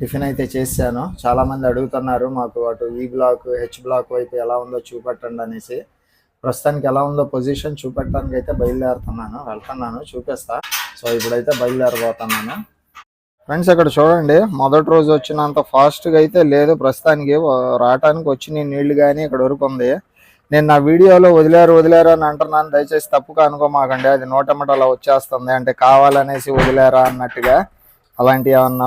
Tiffin అయితే చేశాను. చాలామంది అడుగుతున్నారు మాకు అటు ఈ బ్లాక్ హెచ్ బ్లాక్ వైపు ఎలా ఉందో చూపెట్టండి అనేసి. ప్రస్తుతానికి ఎలా ఉందో పొజిషన్ చూపెట్టడానికి అయితే బయలుదేరుతున్నాను. వెళ్తున్నాను చూపిస్తా. సో ఇప్పుడైతే బయలుదేరబోతున్నాను. ఫ్రెండ్స్ ఇక్కడ చూడండి. మొదటి రోజు వచ్చినంత ఫాస్ట్గా అయితే లేదు. ప్రస్తుతానికి రావటానికి వచ్చిన నీళ్ళు కానీ ఇక్కడ వరకు ఉంది నేను నా వీడియోలో వదిలేరు వదిలేరు అని అంటున్నాను. దయచేసి తప్పుగా అనుకోమాకండి. అది నోటమట అలా వచ్చేస్తుంది. అంటే కావాలనేసి వదిలేరా అన్నట్టుగా. అలాంటి ఏమన్నా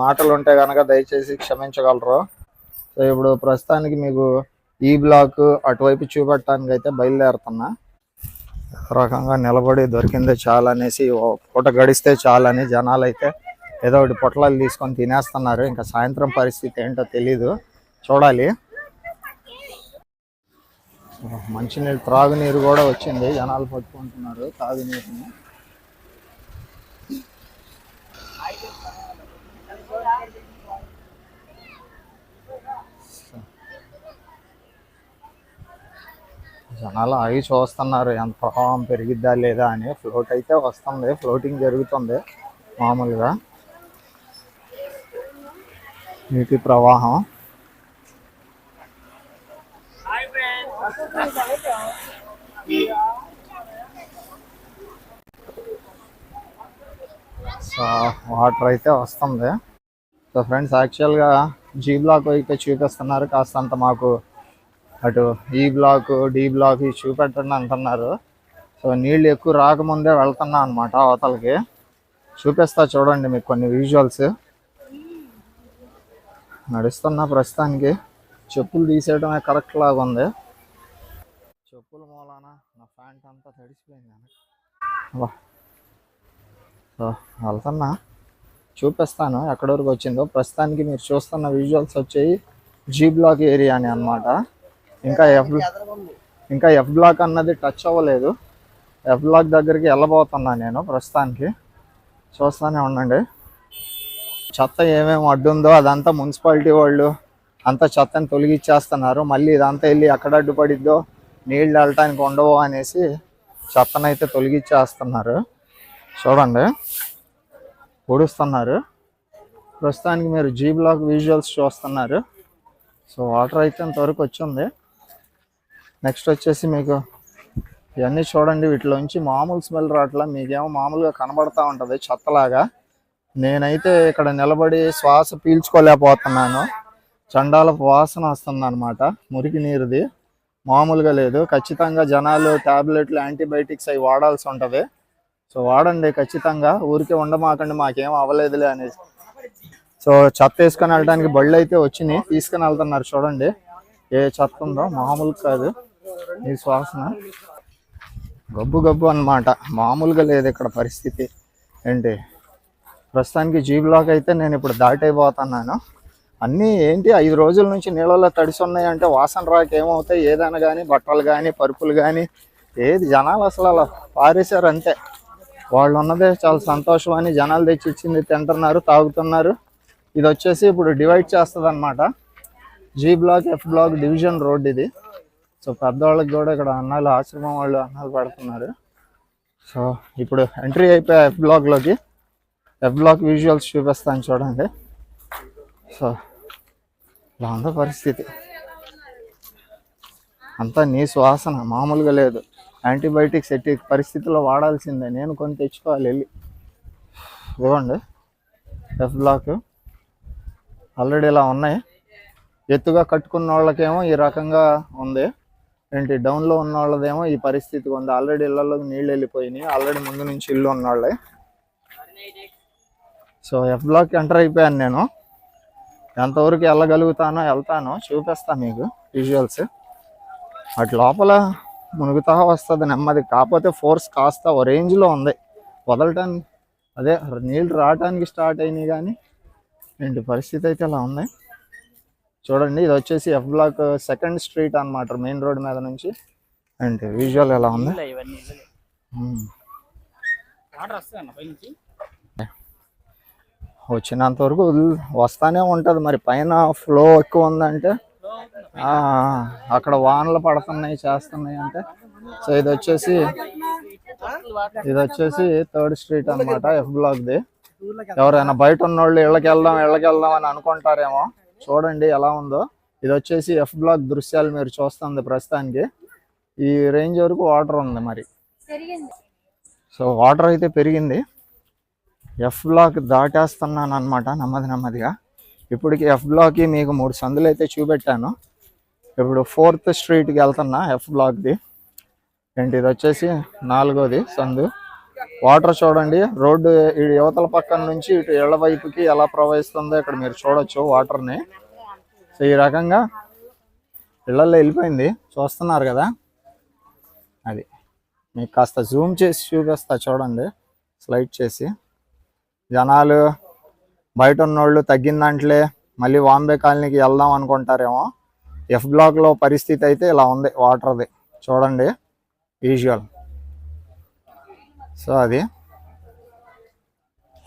మాటలు ఉంటే కనుక దయచేసి క్షమించగలరు. సో ఇప్పుడు ప్రస్తుతానికి మీకు ఈ బ్లాక్ అటువైపు చూపెట్టడానికి అయితే బయలుదేరుతున్నా. ఒక రకంగా నిలబడి దొరికిందే చాలు అనేసి పూట గడిస్తే చాలని జనాలు అయితే ఏదో ఒకటి పొట్లాలు తీసుకొని తినేస్తున్నారు. ఇంకా సాయంత్రం పరిస్థితి ఏంటో తెలీదు. చూడాలి. మంచినీళ్ళు త్రాగునీరు కూడా వచ్చింది. జనాలు పట్టుకుంటున్నారు తాగునీరుని జనాలు ఆగి చూస్తున్నారు ఎంత ప్రభావం పెరిగిద్దా లేదా అని. ఫ్లోట్ అయితే వస్తుంది ఫ్లోటింగ్ జరుగుతుంది మామూలుగా. నీటి ప్రవాహం. సో వాటర్ అయితే వస్తుంది. సో ఫ్రెండ్స్ యాక్చువల్గా జీ బ్లాక్ అయితే చూపిస్తున్నారు. కాస్తంత మాకు అటు ఈ బ్లాక్ డి బ్లాక్ ఇవి చూపెట్టండి అంటున్నారు. సో నీళ్ళు ఎక్కువ రాకముందే వెళ్తున్నా అనమాట అవతలకి. చూపిస్తా చూడండి మీకు కొన్ని విజువల్స్ నడుస్తున్నా ప్రస్తుతానికి. చెప్పులు తీసేయడమే కరెక్ట్ లాగా ఉంది. చెప్పుల మూలాన నా ప్యాంట్ అంతా తడిసిపోయింది సో వెళ్తున్నా. చూపిస్తాను ఎక్కడి వరకు వచ్చిందో. ప్రస్తుతానికి మీరు చూస్తున్న విజువల్స్ వచ్చాయి జీ బ్లాక్ ఏరియా అని అనమాట ఇంకా ఎఫ్ ఇంకా ఎఫ్ బ్లాక్ అన్నది టచ్ అవ్వలేదు. ఎఫ్ బ్లాక్ దగ్గరికి వెళ్ళబోతున్నా నేను ప్రస్తుతానికి. చూస్తూనే ఉండండి. చెత్త ఏమేమి అడ్డుందో అదంతా మున్సిపాలిటీ వాళ్ళు అంతా చెత్తని తొలగిచ్చేస్తున్నారు. మళ్ళీ ఇదంతా వెళ్ళి ఎక్కడ అడ్డుపడిద్దో నీళ్ళు వెళ్ళటానికి ఉండవు అనేసి చెత్తనైతే తొలగిచ్చేస్తున్నారు. చూడండి. పొడుస్తున్నారు ప్రస్తుతానికి మీరు జీ బ్లాక్ విజువల్స్ చూస్తున్నారు. సో వాటర్ అయితే ఇంతవరకు వచ్చింది. నెక్స్ట్ వచ్చేసి మీకు ఇవన్నీ చూడండి వీటిలోంచి మామూలు స్మెల్ రావట్లా మీకేమో మామూలుగా కనబడతా ఉంటుంది చెత్తలాగా. నేనైతే ఇక్కడ నిలబడి శ్వాస పీల్చుకోలేకపోతున్నాను. చండాల వాసన వస్తుంది అనమాట మురికి నీరుది. మామూలుగా లేదు ఖచ్చితంగా జనాలు ట్యాబ్లెట్లు యాంటీబయాటిక్స్ అవి వాడాల్సి ఉంటుంది. సో వాడండి ఖచ్చితంగా ఊరికే ఉండమాకండి మాకేం అవ్వలేదులే అనేసి. సో చెత్త వేసుకొని వెళ్ళడానికి బళ్ళు అయితే వచ్చినాయి తీసుకొని వెళ్తున్నారు చూడండి. ఏ చెత్త ఉందో మామూలు కాదు. ఈ శ్వాసన? గబ్బు గబ్బు అనమాట మామూలుగా లేదు ఇక్కడ పరిస్థితి. ఏంటి? ప్రస్తుతానికి జీ బ్లాక్ అయితే నేను ఇప్పుడు దాటైపోతున్నాను. అన్నీ ఏంటి? ఐదు రోజుల నుంచి నీళ్ళలో తడిసి ఉన్నాయంటే వాసన రాక ఏమవుతాయి? ఏదైనా కానీ బట్టలు కానీ పరుపులు కానీ ఏది? జనాలు అసలు అలా పారేశారు అంతే. వాళ్ళు ఉన్నదే చాలా సంతోషం అని జనాలు తెచ్చి ఇచ్చింది తింటున్నారు తాగుతున్నారు. ఇది వచ్చేసి ఇప్పుడు డివైడ్ చేస్తుంది అనమాట G block F block division road ఇది. సో పెద్దవాళ్ళకి కూడా ఇక్కడ అన్నాలు ఆశ్రమం వాళ్ళు అన్నాలు పెడుతున్నారు. సో ఇప్పుడు ఎంట్రీ అయిపోయా ఎఫ్ బ్లాక్లోకి ఎఫ్ బ్లాక్ విజువల్స్ చూపిస్తాను చూడండి. సో ఇలా ఉందో పరిస్థితి. అంతా నీ శ్వాసన మామూలుగా లేదు. యాంటీబయాటిక్స్ ఎట్టి పరిస్థితుల్లో వాడాల్సిందే. నేను కొన్ని తెచ్చుకోవాలి వెళ్ళి. ఇవ్వండి ఎఫ్ బ్లాక్ ఆల్రెడీ ఇలా ఉన్నాయి. ఎత్తుగా కట్టుకున్న వాళ్ళకేమో ఈ రకంగా ఉంది. ఏంటి డౌన్లో ఉన్న వాళ్ళదేమో ఈ పరిస్థితి ఉంది. ఆల్రెడీ ఇళ్ళలోకి నీళ్ళు వెళ్ళిపోయినాయి. ఆల్రెడీ ముందు నుంచి ఇల్లు ఉన్నవాళ్ళే. సో ఎఫ్ బ్లాక్ ఎంటర్ అయిపోయాను నేను. ఎంతవరకు వెళ్ళగలుగుతానో వెళ్తానో చూపిస్తాను మీకు విజువల్స్ అటు లోపల మునుగుతా వస్తుంది నెమ్మది. కాకపోతే ఫోర్స్ కాస్త ఓ రేంజ్లో ఉంది. వదలటానికి అదే నీళ్ళు రావటానికి స్టార్ట్ అయినాయి కానీ ఏంటి పరిస్థితి అయితే ఇలా ఉంది. చూడండి ఇది వచ్చేసి ఎఫ్ బ్లాక్ సెకండ్ స్ట్రీట్ అన్నమాట మెయిన్ రోడ్ మీద నుంచి. ఏంటి విజువల్ ఎలా ఉంది? వచ్చినంత వరకు వస్తానే ఉంటుంది మరి పైన ఫ్లో ఎక్కువ ఉందంటే? ఆ, అక్కడ వానలు పడుతున్నాయి చేస్తున్నాయి అంటే. సో ఇది వచ్చేసి ఇది వచ్చేసి థర్డ్ స్ట్రీట్ అన్నమాట ఎఫ్ బ్లాక్ది ఎవరైనా బయట ఉన్నోళ్ళు ఇళ్ళకి వెళ్దాం ఇళ్ళకి వెళ్దాం అని అనుకుంటారేమో చూడండి ఎలా ఉందో. ఇది వచ్చేసి ఎఫ్ బ్లాక్ దృశ్యాలు మీరు చూస్తుంది ప్రస్తుతానికి. ఈ రేంజ్ వరకు వాటర్ ఉంది మరి. సో వాటర్ అయితే పెరిగింది. ఎఫ్ బ్లాక్ దాటేస్తున్నాను అనమాట నెమ్మది నెమ్మదిగా. ఇప్పటికి ఎఫ్ బ్లాక్కి మీకు మూడు సందులు అయితే చూపెట్టాను. ఇప్పుడు ఫోర్త్ స్ట్రీట్కి వెళ్తున్నా ఎఫ్ బ్లాక్ది ఏంటి ఇది వచ్చేసి నాలుగోది సందు. వాటర్ చూడండి. రోడ్డు ఈ యువతల పక్కన నుంచి ఇటు ఇళ్ళ వైపుకి ఎలా ప్రవహిస్తుందో ఇక్కడ మీరు చూడొచ్చు వాటర్ని. సో ఈ రకంగా ఇళ్ళలో వెళ్ళిపోయింది. చూస్తున్నారు కదా? అది. మీకు కాస్త జూమ్ చేసి చూపిస్తా చూడండి. స్లైడ్ చేసి. జనాలు బయట ఉన్నోళ్ళు తగ్గిన దాంట్లే మళ్ళీ వాంబే కాలనీకి వెళ్దాం అనుకుంటారేమో. ఎఫ్ బ్లాక్లో పరిస్థితి అయితే ఇలా ఉంది వాటర్ది. చూడండి. విజువల్ సో అది.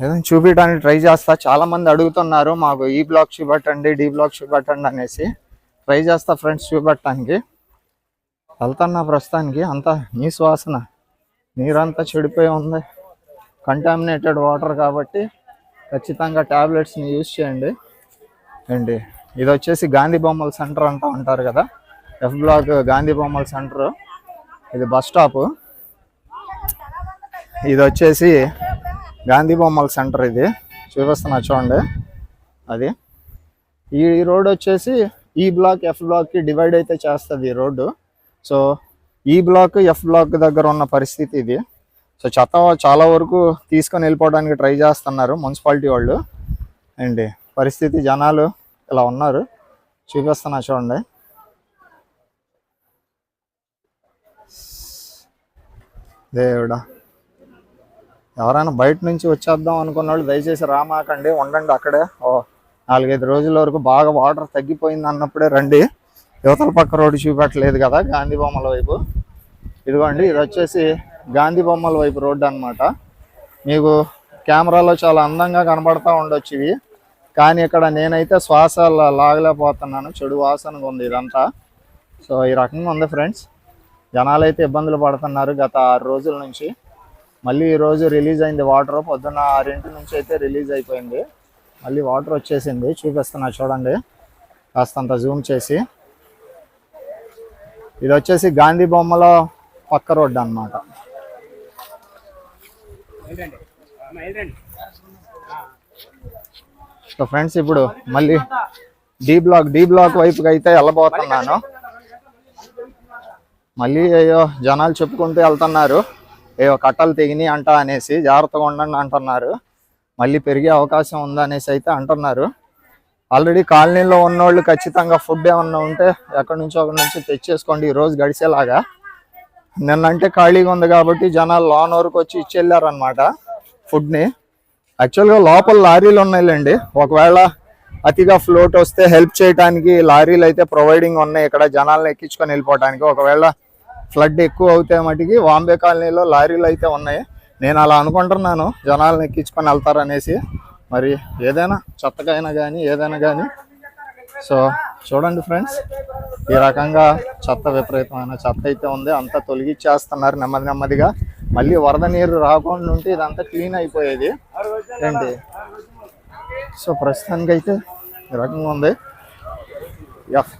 ఏదైనా చూపించడానికి ట్రై చేస్తా. చాలా మంది అడుగుతున్నారు మాకు ఈ బ్లాక్ చూపెట్టండి డి బ్లాక్ చూపెట్టండి అనేసి. ట్రై చేస్తా ఫ్రెండ్స్ చూపెట్టడానికి. వెళ్తున్నా ప్రస్తుతానికి. అంతా నీ శ్వాసన. నీరంతా చెడిపోయి ఉంది. కంటామినేటెడ్ వాటర్ కాబట్టి ఖచ్చితంగా ట్యాబ్లెట్స్ని యూజ్ చేయండి. ఏంటి? ఇది వచ్చేసి గాంధీ బొమ్మల సెంటర్ అంటూ ఉంటారు కదా. ఎఫ్ బ్లాక్ గాంధీ బొమ్మల సెంటర్. ఇది బస్ స్టాప్. ఇది వచ్చేసి గాంధీ బొమ్మల సెంటర్ ఇది. చూపిస్తున్నా చూడండి. అది. ఈ రోడ్ వచ్చేసి ఈ బ్లాక్ ఎఫ్ బ్లాక్కి డివైడ్ అయితే చేస్తుంది ఈ రోడ్డు. సో ఈ బ్లాక్ ఎఫ్ బ్లాక్ దగ్గర ఉన్న పరిస్థితి ఇది. సో చెత్త చాలా వరకు తీసుకొని వెళ్ళిపోవడానికి ట్రై చేస్తున్నారు మున్సిపాలిటీ వాళ్ళు. అండి పరిస్థితి జనాలు ఇలా ఉన్నారు. చూపిస్తున్నా చూడండి. దేవుడా. ఎవరైనా బయట నుంచి వచ్చేద్దాం అనుకున్న వాళ్ళు దయచేసి రామాకండి ఉండండి అక్కడే. ఓ నాలుగైదు రోజుల వరకు బాగా వాటర్ తగ్గిపోయింది అన్నప్పుడే రండి. యువతల పక్క రోడ్డు చూపెట్టలేదు కదా గాంధీ బొమ్మల వైపు. ఇదిగోండి ఇది వచ్చేసి గాంధీ బొమ్మల వైపు రోడ్డు అన్నమాట. మీకు కెమెరాలో చాలా అందంగా కనబడతా ఉండొచ్చు ఇవి. కానీ ఇక్కడ నేనైతే శ్వాస లాగలేకపోతున్నాను చెడు వాసనగా ఉంది ఇదంతా. సో ఈ రకంగా ఉంది ఫ్రెండ్స్. జనాలు అయితే ఇబ్బందులు పడుతున్నారు గత ఆరు రోజుల నుంచి. మళ్ళీ ఈరోజు రిలీజ్ అయింది వాటర్ పొద్దున్న ఆరింటి నుంచి అయితే రిలీజ్ అయిపోయింది. మళ్ళీ వాటర్ వచ్చేసింది చూపిస్తున్నా చూడండి. కాస్తంత జూమ్ చేసి. ఇది వచ్చేసి గాంధీ బొమ్మలో పక్క రోడ్డు అన్నమాట. సో ఫ్రెండ్స్ ఇప్పుడు మళ్ళీ డి బ్లాక్ డి బ్లాక్ వైపుకి అయితే వెళ్ళబోతున్నాను. మళ్ళీ అయ్యో జనాలు చెప్పుకుంటూ వెళ్తున్నారు. ఏవో కట్టలు తెగినాయి అంట అనేసి జాగ్రత్తగా ఉండండి అంటున్నారు. మళ్ళీ పెరిగే అవకాశం ఉందనేసి అయితే అంటున్నారు. ఆల్రెడీ కాలనీలో ఉన్నోళ్ళు ఖచ్చితంగా ఫుడ్ ఏమన్నా ఉంటే ఎక్కడి నుంచో ఒకటి నుంచి తెచ్చేసుకోండి. ఈ రోజు గడిచేలాగా. నిన్నంటే ఖాళీగా ఉంది కాబట్టి జనాలు లోన్ వరకు వచ్చి ఇచ్చెళ్ళారనమాట ఫుడ్ని యాక్చువల్గా లోపల లారీలు ఉన్నాయిలేండి. ఒకవేళ అతిగా ఫ్లోట్ వస్తే హెల్ప్ చేయడానికి లారీలు అయితే ప్రొవైడింగ్ ఉన్నాయి. ఇక్కడ జనాలను ఎక్కించుకొని వెళ్ళిపోవడానికి ఒకవేళ ఫ్లడ్ ఎక్కువ అవుతే మటుకి వాంబే కాలనీలో లారీలు అయితే ఉన్నాయి. నేను అలా అనుకుంటున్నాను. జనాలను ఎక్కించుకొని వెళ్తారనేసి. మరి ఏదైనా చెత్తకైనా కానీ ఏదైనా కానీ సో చూడండి ఫ్రెండ్స్ ఈ రకంగా చెత్త విపరీతమైన చెత్త అయితే ఉంది. అంతా తొలగిచ్చేస్తున్నారు నెమ్మది నెమ్మదిగా. మళ్ళీ వరద నీరు రాకుండా ఉంటే ఇదంతా క్లీన్ అయిపోయేది. ఏంటి? సో ప్రస్తుతానికి అయితే ఈ రకంగా ఉంది. ఎఫ్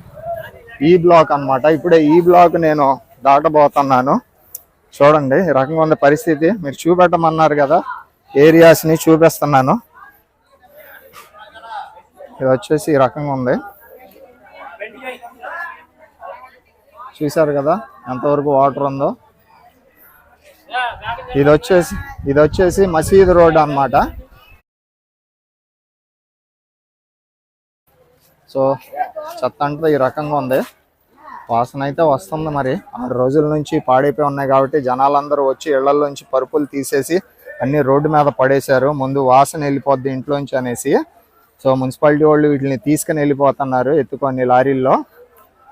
ఈ బ్లాక్ అన్నమాట. ఇప్పుడే ఈ బ్లాక్ నేను దాటబోతున్నాను. చూడండి ఈ రకంగా ఉంది పరిస్థితి. మీరు చూపెట్టమన్నారు కదా ఏరియాస్ని చూపిస్తున్నాను. ఇది వచ్చేసి ఈ రకంగా ఉంది. చూశారు కదా ఎంతవరకు వాటర్ ఉందో. ఇది వచ్చేసి ఇది వచ్చేసి మసీద్ రోడ్ అన్నమాట. సో చెత్త అంటే ఈ రకంగా ఉంది. వాసన అయితే వస్తుంది మరి. ఆరు రోజుల నుంచి పాడైపోయి ఉన్నాయి కాబట్టి జనాలందరూ వచ్చి ఇళ్ళలోంచి పరుపులు తీసేసి అన్ని రోడ్డు మీద పడేశారు. ముందు వాసన వెళ్ళిపోద్ది ఇంట్లోంచి అనేసి. సో మున్సిపాలిటీ వాళ్ళు వీటిని తీసుకుని వెళ్ళిపోతున్నారు ఎత్తుకొని లారీల్లో.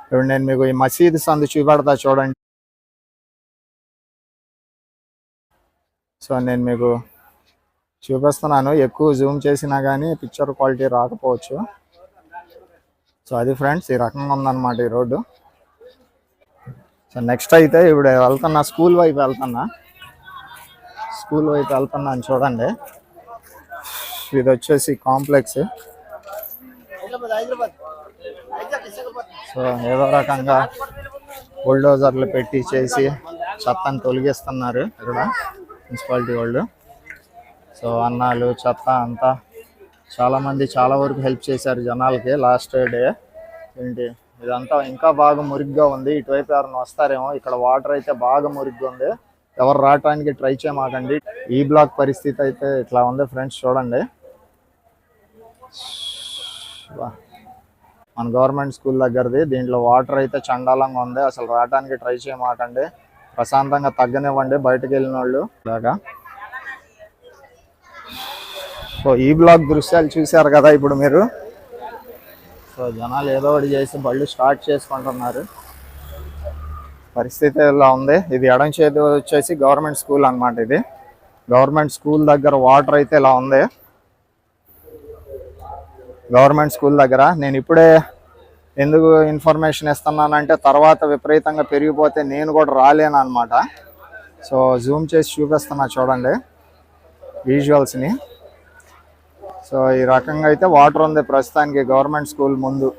ఇప్పుడు నేను మీకు ఈ మసీద్ సందు చూపెడతా చూడండి. సో నేను మీకు చూపిస్తున్నాను. ఎక్కువ జూమ్ చేసినా కానీ పిక్చర్ క్వాలిటీ రాకపోవచ్చు. సో అది ఫ్రెండ్స్ ఈ రకంగా ఉందన్నమాట ఈ రోడ్డు. సో నెక్స్ట్ అయితే ఇప్పుడు వెళ్తున్నా స్కూల్ వైపు వెళ్తున్నా. స్కూల్ వైపు వెళ్తున్నాను చూడండి. ఇది వచ్చేసి కాంప్లెక్స్. సో ఏదో రకంగా బుల్డోజర్లు పెట్టి చేసి చెత్తని తొలగిస్తున్నారు ఇక్కడ మున్సిపాలిటీ వాళ్ళు. సో అన్నాలు చెత్త అంతా చాలా మంది చాలా వరకు హెల్ప్ చేశారు జనాలకి లాస్ట్ డే. ఏంటి? ఇదంతా ఇంకా బాగా మురిగ్గా ఉంది. ఇటువైపు ఎవరైనా వస్తారేమో ఇక్కడ వాటర్ అయితే బాగా మురిగ్గా ఉంది. ఎవరు రావడానికి ట్రై చేయమాకండి. ఈ బ్లాక్ పరిస్థితి అయితే ఇట్లా ఉంది ఫ్రెండ్స్ చూడండి. మన గవర్నమెంట్ స్కూల్ దగ్గరది దీంట్లో వాటర్ అయితే చండాలంగా ఉంది. అసలు రావటానికి ట్రై చేయమాకండి. ప్రశాంతంగా తగ్గనివ్వండి బయటకు వెళ్ళిన వాళ్ళు. ఇలాగా. సో ఈ బ్లాక్ దృశ్యాలు చూశారు కదా ఇప్పుడు మీరు? సో జనాలు ఏదో ఒకటి చేసి బళ్ళు స్టార్ట్ చేసుకుంటున్నారు. పరిస్థితి ఇలా ఉంది? ఇది ఎడం చేతి వచ్చేసి గవర్నమెంట్ స్కూల్ అనమాట ఇది. గవర్నమెంట్ స్కూల్ దగ్గర వాటర్ అయితే ఇలా ఉంది? గవర్నమెంట్ స్కూల్ దగ్గర. నేను ఇప్పుడే ఎందుకు ఇన్ఫర్మేషన్ ఇస్తున్నానంటే తర్వాత విపరీతంగా పెరిగిపోతే నేను కూడా రాలేను అనమాట సో జూమ్ చేసి చూపిస్తున్నా చూడండి విజువల్స్ని సో ఈ రకంగా అయితే వాటర్ ఉంది ప్రస్తుతానికి గవర్నమెంట్ స్కూల్ ముందు.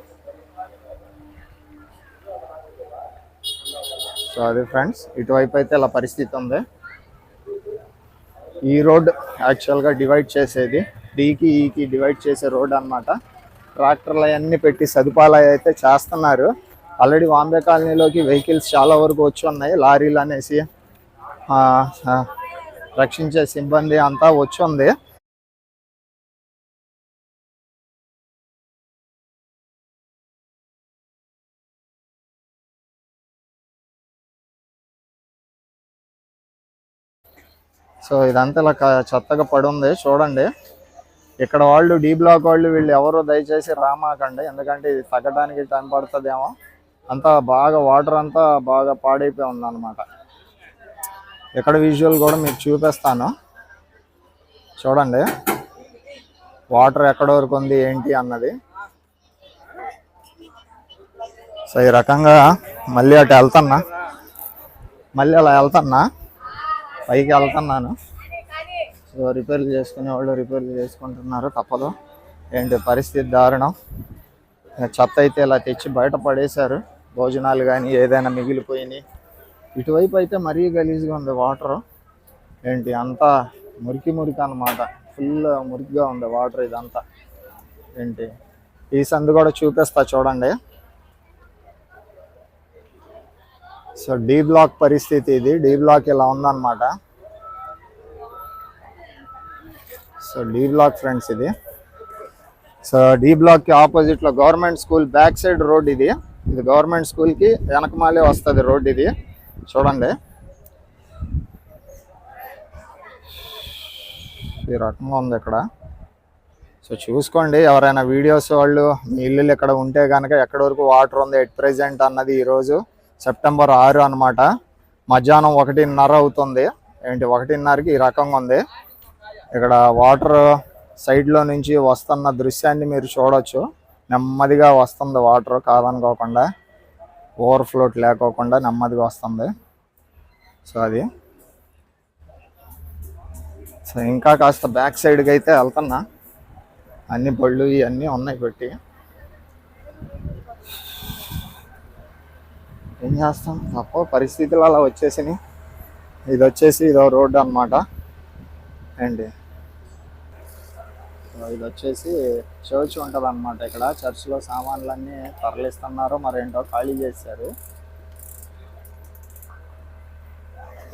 సో అది ఫ్రెండ్స్ ఇటువైపు అయితే ఇలా పరిస్థితి ఉంది. ఈ రోడ్ యాక్చువల్గా డివైడ్ చేసేది డీకి ఈకి డివైడ్ చేసే రోడ్ అన్నమాట. ట్రాక్టర్లు అవన్నీ పెట్టి సదుపాయాలు అయితే చేస్తున్నారు. ఆల్రెడీ వాంబే కాలనీలోకి వెహికల్స్ చాలా వరకు వచ్చి ఉన్నాయి. లారీలు అనేసి రక్షించే సిబ్బంది అంతా వచ్చి ఉంది. సో ఇదంతా ఇలా చెత్తగా పడి ఉంది చూడండి. ఇక్కడ వాళ్ళు డీ బ్లాక్ వాళ్ళు వీళ్ళు ఎవరు దయచేసి రామాకండి. ఎందుకంటే ఇది తగ్గడానికి టైం పడుతుందేమో. అంతా బాగా వాటర్ అంతా బాగా పాడైపోయి ఉందన్నమాట. ఇక్కడ విజువల్ కూడా మీకు చూపిస్తాను. చూడండి. వాటర్ ఎక్కడ వరకు ఉంది ఏంటి అన్నది. సో ఈ రకంగా మళ్ళీ అటు వెళ్తున్నా. మళ్ళీ అలా వెళ్తున్నా. పైకి వెళ్తున్నాను. సో రిపేర్లు చేసుకునే వాళ్ళు రిపేర్లు చేసుకుంటున్నారు తప్పదు. ఏంటి పరిస్థితి దారుణం. చెత్త అయితే ఇలా తెచ్చి బయట పడేశారు. భోజనాలు కానీ ఏదైనా మిగిలిపోయినాయి. ఇటువైపు అయితే మరీ గలీజ్గా ఉంది వాటర్ ఏంటి అంతా మురికి మురికి అన్నమాట. ఫుల్ మురికిగా ఉంది వాటర్ ఇదంతా. ఏంటి? ఈ సందు కూడా చూపిస్తా చూడండి. సో డీ బ్లాక్ పరిస్థితి ఇది. డీ బ్లాక్ ఇలా ఉందన్నమాట. సో డీ బ్లాక్ ఫ్రెండ్స్ ఇది. సో డీ బ్లాక్కి ఆపోజిట్లో government school back side road ఇది. ఇది గవర్నమెంట్ స్కూల్కి వెనకమాలే వస్తుంది రోడ్ ఇది. చూడండి. ఈ రకంగా ఉంది ఇక్కడ. సో చూసుకోండి ఎవరైనా వీడియోస్ వాళ్ళు మీ ఇల్లు ఇక్కడ ఉంటే కనుక ఎక్కడి వరకు వాటర్ ఉంది ఎట్ ప్రెజెంట్ అన్నది ఈరోజు సెప్టెంబర్ ఆరు అన్నమాట. మధ్యాహ్నం ఒకటిన్నర అవుతుంది. ఏంటి? ఒకటిన్నరకి ఈ రకంగా ఉంది. ఇక్కడ వాటర్ సైడ్లో నుంచి వస్తున్న దృశ్యాన్ని మీరు చూడవచ్చు నెమ్మదిగా వస్తుంది వాటర్ కాదనుకోకుండా. ఓవర్ఫ్లోట్ లేకోకుండా నెమ్మదిగా వస్తుంది. సో అది. సో ఇంకా కాస్త బ్యాక్ సైడ్కి అయితే వెళ్తున్నా. అన్ని బళ్ళు ఇవన్నీ ఉన్నాయి పెట్టి. ఏం చేస్తాం? తప్ప పరిస్థితులు అలా వచ్చేసినాయి. ఇది వచ్చేసి ఇదో రోడ్డు అన్నమాట. అండి ఇది వచ్చేసి చర్చ్ ఉంటుంది అనమాట ఇక్కడ. చర్చ్లో సామాన్లన్నీ తరలిస్తున్నారు. మరేంటో ఖాళీ చేశారు.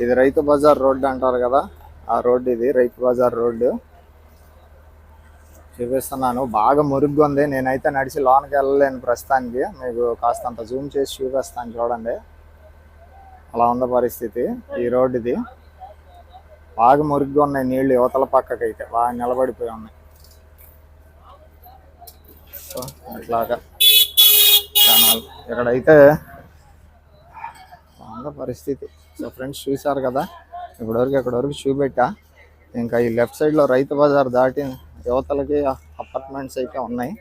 ఇది రైతు బజార్ రోడ్డు అంటారు కదా. ఆ రోడ్డు ఇది రైతు బజార్ రోడ్డు. చూపిస్తున్నాను. బాగా మురుగ్గా ఉంది నేనైతే నడిచి లోనకి వెళ్ళలేను ప్రస్తుతానికి. మీకు కాస్తంత జూమ్ చేసి చూపిస్తాను చూడండి. అలా ఉంది పరిస్థితి. ఈ రోడ్డుది బాగా మురుగ్గా ఉన్నాయి నీళ్ళు యువతల పక్కకి అయితే బాగా నిలబడిపోయి ఉన్నాయి. సో అట్లాగా ఇక్కడైతే బాగా పరిస్థితి. సో ఫ్రెండ్స్ చూశారు కదా? ఇప్పటివరకు ఇక్కడ వరకు చూపెట్టా. ఇంకా ఈ లెఫ్ట్ సైడ్లో రైతు బజార్ దాటి యువతలకి అపార్ట్మెంట్స్ అయితే ఉన్నాయి.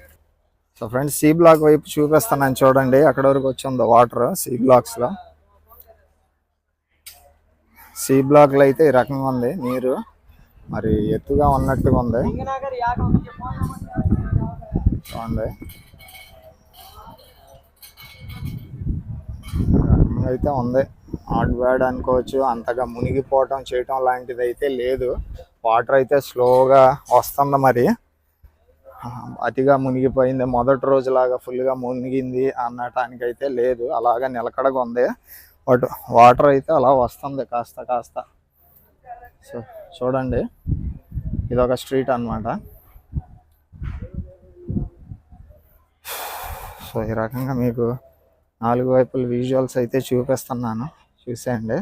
సో ఫ్రెండ్స్ సి బ్లాక్ వైపు చూపిస్తున్నాను చూడండి. అక్కడ వరకు వచ్చిందో వాటర్ సి బ్లాక్స్లో సి బ్లాక్లో అయితే ఈ రకంగా ఉంది. నీరు మరి ఎత్తుగా ఉన్నట్టుగా ఉంది. చూడండి. అయితే ఉంది. ఆడ్ బ్యాడ్ అనుకోవచ్చు అంతగా మునిగిపోవటం చేయటం లాంటిది అయితే లేదు. వాటర్ అయితే స్లోగా వస్తుంది మరి. అతిగా మునిగిపోయింది. మొదటి రోజులాగా ఫుల్గా మునిగింది అనటానికి అయితే లేదు. అలాగా నిలకడగా ఉంది. బట్ వాటర్ అయితే అలా వస్తుంది కాస్త కాస్త. సో చూడండి. ఇది ఒక స్ట్రీట్ అన్నమాట. సో ఈ రకంగా మీకు నాలుగు వైపుల విజువల్స్ అయితే చూపిస్తున్నాను. చూసేయండి.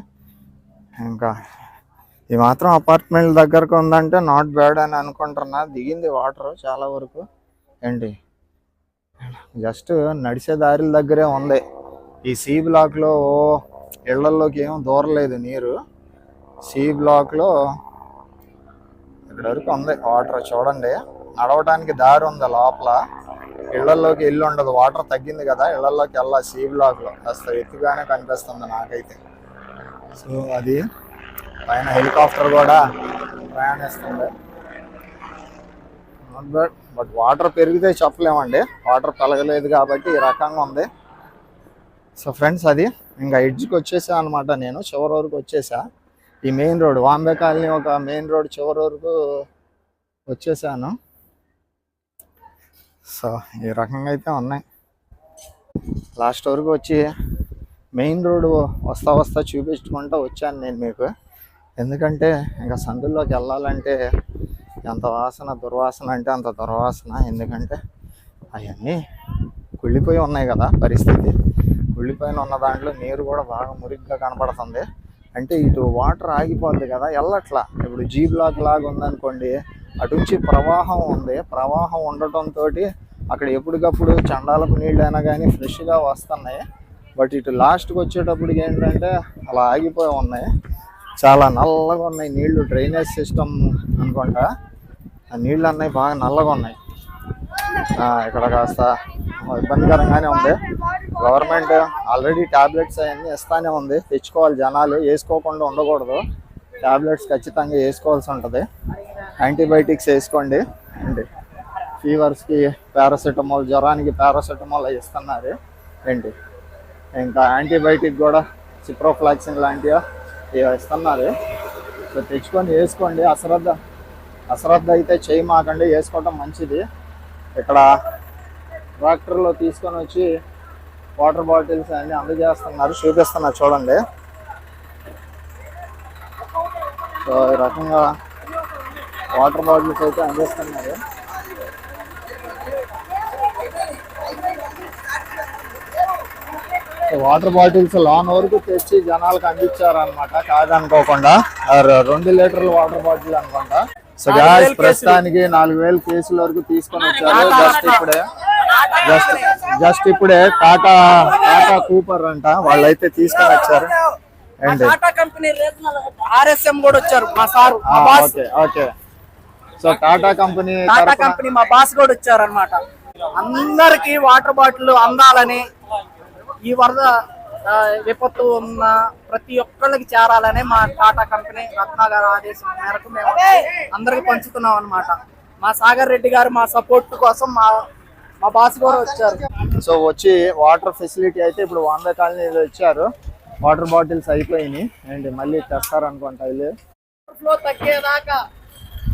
ఇంకా ఇది మాత్రం అపార్ట్మెంట్ దగ్గరకు ఉందంటే నాట్ బ్యాడ్ అని అనుకుంటున్నా. దిగింది వాటర్ చాలా వరకు. ఏంటి? జస్ట్ నడిచే దారిల దగ్గరే ఉంది. ఈ సి బ్లాక్లో ఇళ్ళలోకి ఏం దూరలేదు నీరు. సి బ్లాక్లో ఇక్కడ వరకు ఉంది వాటర్ చూడండి. నడవడానికి దారి ఉంది లోపల. ఇళ్ళలోకి ఇల్లు ఉండదు. వాటర్ తగ్గింది కదా. ఇళ్ళలోకి వెళ్ళా సి బ్లాక్లో కాస్త ఎత్తుగానే కనిపిస్తుంది నాకైతే. సో అది పైన హెలికాప్టర్ కూడా ప్రయాణిస్తుంది. నాట్ బ్యాడ్ బట్ వాటర్ పెరిగితే చెప్పలేమండి. వాటర్ పెరగలేదు కాబట్టి ఈ రకంగా ఉంది. సో ఫ్రెండ్స్ అది ఇంకా ఎడ్జ్కి వచ్చేసా అనమాట నేను. చివరి వరకు వచ్చేసా. ఈ మెయిన్ రోడ్ వాంబే కాలనీ ఒక మెయిన్ రోడ్ చివరి వరకు వచ్చేసాను. సో ఈ రకంగా అయితే ఉన్నాయి. లాస్ట్ వరకు వచ్చి మెయిన్ రోడ్ వస్తా వస్తా చూపించుకుంటూ వచ్చాను నేను మీకు. ఎందుకంటే ఇంకా సందుల్లోకి వెళ్ళాలంటే ఎంత వాసన దుర్వాసన అంటే అంత దుర్వాసన. ఎందుకంటే అవన్నీ కుళ్ళిపోయి ఉన్నాయి కదా పరిస్థితి. కుళ్ళిపోయిన ఉన్న దాంట్లో నీరు కూడా బాగా మురిగ్గా కనపడుతుంది. అంటే ఇటు వాటర్ ఆగిపోద్ది కదా వెళ్ళట్లా ఇప్పుడు జీ బ్లాక్ లాగా ఉందనుకోండి అటు నుంచి ప్రవాహం ఉంది. ప్రవాహం ఉండటంతో అక్కడ ఎప్పటికప్పుడు చండాలకు నీళ్ళు అయినా కానీ ఫ్రెష్గా వస్తున్నాయి. బట్ ఇటు లాస్ట్కి వచ్చేటప్పుడు ఏంటంటే అలా ఆగిపోయి ఉన్నాయి. చాలా నల్లగా ఉన్నాయి. నీళ్ళు డ్రైనేజ్ సిస్టమ్ అనుకుంటా. ఆ నీళ్ళు అన్నీ బాగా నల్లగా ఉన్నాయి. ఇక్కడ కాస్త ఇబ్బందికరంగానే ఉంది. గవర్నమెంట్ ఆల్రెడీ ట్యాబ్లెట్స్ అవన్నీ ఇస్తానే ఉంది. తెచ్చుకోవాలి జనాలు. వేసుకోకుండా ఉండకూడదు. టాబ్లెట్స్ ఖచ్చితంగా వేసుకోవాల్సి ఉంటుంది. యాంటీబయాటిక్స్ వేసుకోండి. ఏంటి? ఫీవర్స్కి పారాసెటమాల్ జ్వరానికి పారాసెటమాల్ అవి ఇస్తున్నారు. ఏంటి? ఇంకా యాంటీబయాటిక్ కూడా సిప్రోఫ్లాక్సిన్ లాంటివి ఇస్తున్నారు. సో తెచ్చుకొని వేసుకోండి. అశ్రద్ధ అశ్రద్ధ అయితే చేయి మాకండి వేసుకోవటం మంచిది. ఇక్కడ ట్రాక్టర్లో తీసుకొని వచ్చి వాటర్ బాటిల్స్ అన్ని అందజేస్తున్నారు. చూపిస్తున్నారు చూడండి. సో ఈ రకంగా వాటర్ బాటిల్స్ అయితే అందిస్తున్నారు. వాటర్ బాటిల్స్ లాన్ వరకు తెచ్చి జనాలకు అందించారనమాట కాదనుకోకుండా. రెండు లీటర్ల వాటర్ బాటిల్ అనుకుంటా. సో గ్యాస్ ప్రస్తుతానికి నాలుగు వేల కేసుల వరకు తీసుకొని వచ్చారు. జస్ట్ ఇప్పుడే. జస్ట్ జస్ట్ ఇప్పుడే టాటా టాటా కూపర్ అంట. వాళ్ళైతే తీసుకొని వచ్చారు. ఏంటి టాటా కంపెనీ రీజనల్ ఆర్ఎస్ఎం కూడా వచ్చారు. మా సారు మా boss. Okay okay so Tata company Tata company మా బాస్ కూడా వచ్చారు అనమాట అందరికి వాటర్ బాటిల్ అందాలని ఈ వరద విపత్తు ఉన్న ప్రతి ఒక్కళ్ళకి చేరాలని మా టాటా కంపెనీ రత్న గారి ఆదేశం మేరకు మేము అందరికి పంచుతున్నాం అన్నమాట. మా సాగర్ రెడ్డి గారు మా సపోర్ట్ కోసం మా మా బాస్ కూడా వచ్చారు. సో వచ్చి వాటర్ ఫెసిలిటీ అయితే ఇప్పుడు వంద కాలనీలో ఇచ్చారు. వాటర్ బాటిల్స్ అయిపోయినాయి. ఏంటి మళ్ళీ తెస్తారనుకుంటా వీళ్ళు ఫ్లో తగ్గేదాకా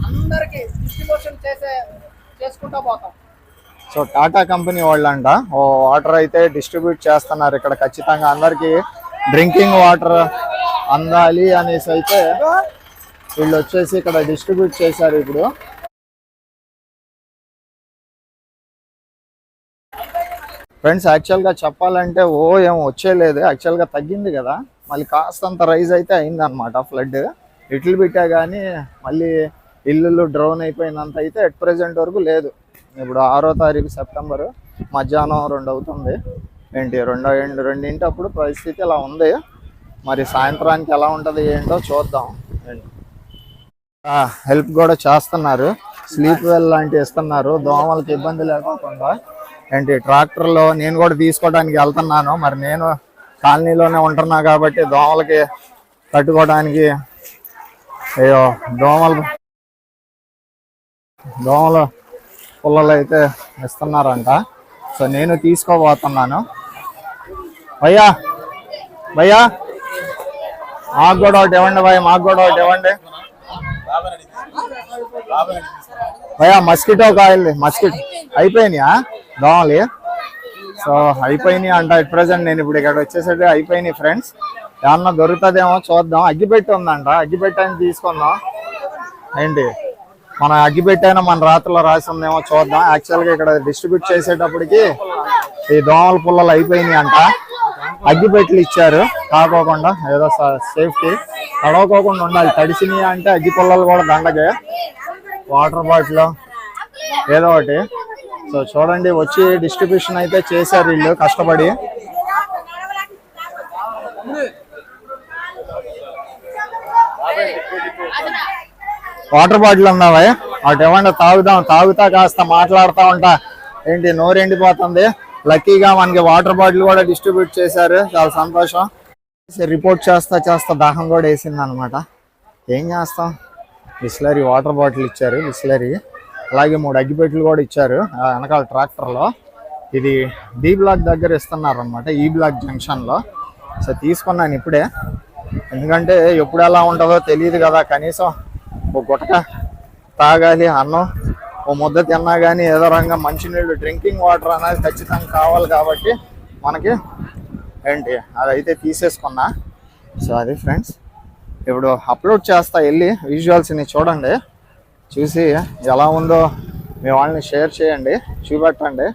అందరికి డిస్ట్రిబ్యూషన్ చేసే చేసుకుంటా పోతాం. సో టాటా కంపెనీ వాళ్ళంట. ఓ వాటర్ అయితే డిస్ట్రిబ్యూట్ చేస్తున్నారు ఇక్కడ ఖచ్చితంగా. అందరికి డ్రింకింగ్ వాటర్ అందాలి అనేసి అయితే వీళ్ళు వచ్చేసి ఇక్కడ డిస్ట్రిబ్యూట్ చేశారు ఇప్పుడు. ఫ్రెండ్స్ యాక్చువల్గా చెప్పాలంటే ఓ ఏం వచ్చేలేదు. యాక్చువల్గా తగ్గింది కదా. మళ్ళీ కాస్తంత రైజ్ అయితే అయిందనమాట ఫ్లడ్. ఇట్లు పెట్టా కానీ మళ్ళీ ఇల్లులు డ్రోన్ అయిపోయినంత అయితే ఎట్ ప్రెసెంట్ వరకు లేదు. ఇప్పుడు ఆరో తారీఖు సెప్టెంబర్ మధ్యాహ్నం రెండు అవుతుంది. ఏంటి? రెండో ఎండు రెండింటి అప్పుడు పరిస్థితి ఇలా ఉంది? మరి సాయంత్రానికి ఎలా ఉంటుంది? ఏంటో చూద్దాం. హెల్ప్ కూడా చేస్తున్నారు. స్లీప్ వెల్ లాంటివి ఇస్తున్నారు. దోమలకి ఇబ్బంది లేకుండా. ఏంటి? ట్రాక్టర్లో నేను కూడా తీసుకోవడానికి వెళ్తున్నాను. మరి నేను కాలనీలోనే ఉంటున్నా కాబట్టి దోమలకి తట్టుకోవడానికి అయ్యో దోమలు దోమలు పుల్లలు అయితే ఇస్తున్నారంట. సో నేను తీసుకోబోతున్నాను. భయ్యా భయ్యా. మాకు కూడా ఒకటి ఇవ్వండి భయ్య మాకు కూడా ఒకటి ఇవ్వండి. భయ్యా మస్కిటో కాయలు మస్కిటో. అయిపోయినాయా? దోమలి సో అయిపోయినాయి అంట ఇట్ ప్రజెంట్. నేను ఇప్పుడు ఇక్కడ వచ్చేసరికి అయిపోయినాయి ఫ్రెండ్స్. ఏమన్నా దొరుకుతుందేమో చూద్దాం. అగ్గిపెట్టి ఉందంట. అగ్గిపెట్టి అని తీసుకుందాం. ఏంటి? మన అగ్గిపెట్టి మన రాత్రిలో రాసి ఉందేమో చూద్దాం యాక్చువల్గా ఇక్కడ డిస్ట్రిబ్యూట్ చేసేటప్పటికి ఈ దోమల పుల్లలు అయిపోయినాయి అంట. అగ్గిపెట్టెలు ఇచ్చారు. కాకోకుండా ఏదో సేఫ్టీ తడవకోకుండా ఉండాలి. తడిసినాయి అంటే అగ్గి పుల్లలు కూడా దండగే వాటర్ బాటిల్ ఏదో ఒకటి. సో చూడండి వచ్చి డిస్ట్రిబ్యూషన్ అయితే చేశారు వీళ్ళు కష్టపడి. వాటర్ బాటిల్ ఉన్నావా అటు ఏమన్నా తాగుదాం తాగుతా కాస్త మాట్లాడుతా ఉంటా. ఏంటి నోరు ఎండిపోతుంది. లక్కీగా మనకి వాటర్ బాటిల్ కూడా డిస్ట్రిబ్యూట్ చేశారు. చాలా సంతోషం. రిపోర్ట్ చేస్తా చేస్తా దాహం కూడా వేసింది అనమాట ఏం చేస్తాం? బిస్లరీ వాటర్ బాటిల్ ఇచ్చారు బిస్లరీ. అలాగే మూడు అగ్గిపెట్లు కూడా ఇచ్చారు ఆ వెనకాల ట్రాక్టర్లో. ఇది డి బ్లాక్ దగ్గర ఇస్తున్నారు అనమాట ఈ e బ్లాక్ జంక్షన్లో. సో తీసుకున్నాను ఇప్పుడే. ఎందుకంటే ఎప్పుడు ఎలా ఉంటుందో తెలియదు కదా కనీసం ఒక గుటక తాగాలి అన్నం ఓ ముద్ద తిన్నా కానీ ఏదో రంగా మంచినీళ్ళు డ్రింకింగ్ వాటర్ అనేది ఖచ్చితంగా కావాలి కాబట్టి మనకి ఏంటి అదైతే తీసేసుకున్నా. సో అది ఫ్రెండ్స్ ఇప్పుడు అప్లోడ్ చేస్తా వెళ్ళి విజువల్స్ని చూడండి. చూసి ఎలా ఉందో మీ వాళ్ళని షేర్ చేయండి చూపెట్టండి.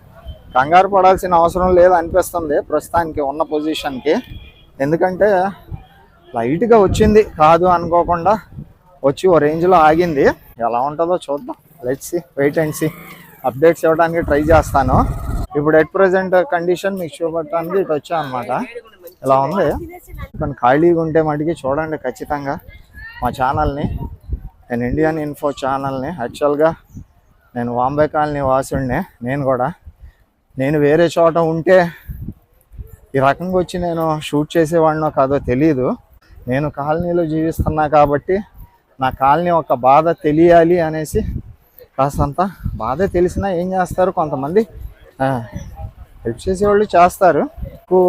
కంగారు పడాల్సిన అవసరం లేదు అనిపిస్తుంది ప్రస్తుతానికి ఉన్న పొజిషన్కి ఎందుకంటే లైట్గా వచ్చింది కాదు అనుకోకుండా వచ్చి ఓ రేంజ్లో ఆగింది. ఎలా ఉంటుందో చూద్దాం. Let's wait and see updates ఇవ్వడానికి ట్రై చేస్తాను. ఇప్పుడు ఎట్ ప్రజెంట్ కండిషన్ మీకు చూపెట్టడానికి ఇటు వచ్చా అనమాట ఇలా ఉంది? కానీ ఖాళీగా ఉంటే మటుకి చూడండి ఖచ్చితంగా మా ఛానల్ని నేను ఇండియన్ ఇన్ఫో ఛానల్ని యాక్చువల్గా నేను వాంబే కాలనీ వాసుడిని నేను కూడా. నేను వేరే చోట ఉంటే ఈ రకంగా వచ్చి నేను షూట్ చేసేవాడినో కాదో తెలియదు నేను కాలనీలో జీవిస్తున్నా కాబట్టి నా కాలనీ ఒక బాధ తెలియాలి అనేసి కాస్తంత బాధ తెలిసినా ఏం చేస్తారు కొంతమంది? హెల్ప్ చేసేవాళ్ళు చేస్తారు. ఎక్కువ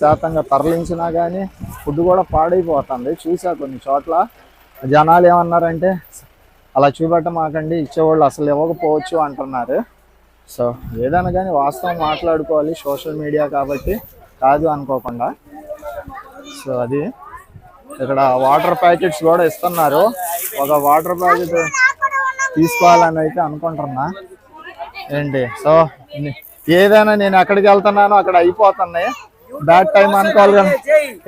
శాతంగా తరలించినా కానీ ఫుడ్ కూడా పాడైపోతుంది. చూసా కొన్ని చోట్ల. జనాలు ఏమన్నారంటే అలా చూపెట్టమాకండి ఇచ్చేవాళ్ళు అసలు ఇవ్వకపోవచ్చు అంటున్నారు. సో ఏదైనా కానీ వాస్తవం మాట్లాడుకోవాలి. సోషల్ మీడియా కాబట్టి కాదు అనుకోకుండా. సో అది ఇక్కడ వాటర్ ప్యాకెట్స్ కూడా ఇస్తున్నారు. ఒక వాటర్ ప్యాకెట్ తీసుకోవాలని అయితే అనుకుంటున్నా. ఏంటి? సో ఏదైనా నేను ఎక్కడికి వెళ్తున్నానో అక్కడ అయిపోతున్నాయి. బ్యాడ్ టైం అనుకోవాలి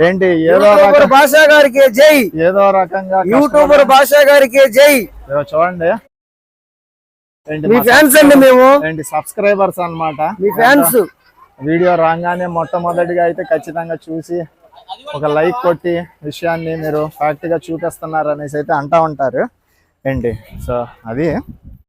ఏంటి? ఏదో భాషా గారికి జై. ఏదో రకంగా యూట్యూబర్ భాషా గారికి జై. చూడండి. మీ ఫ్యాన్స్ అండి మేము. ఏంటి సబ్స్క్రైబర్స్ అన్నమాట. మీ ఫ్యాన్స్ వీడియో రాగానే మొట్టమొదటిగా అయితే ఖచ్చితంగా చూసి ఒక లైక్ కొట్టి విషయాన్ని మీరు ఫ్యాక్ట్గా చూపిస్తున్నారు అనేసి అయితే అంటా ఉంటారు. ఏంటి? సో అది.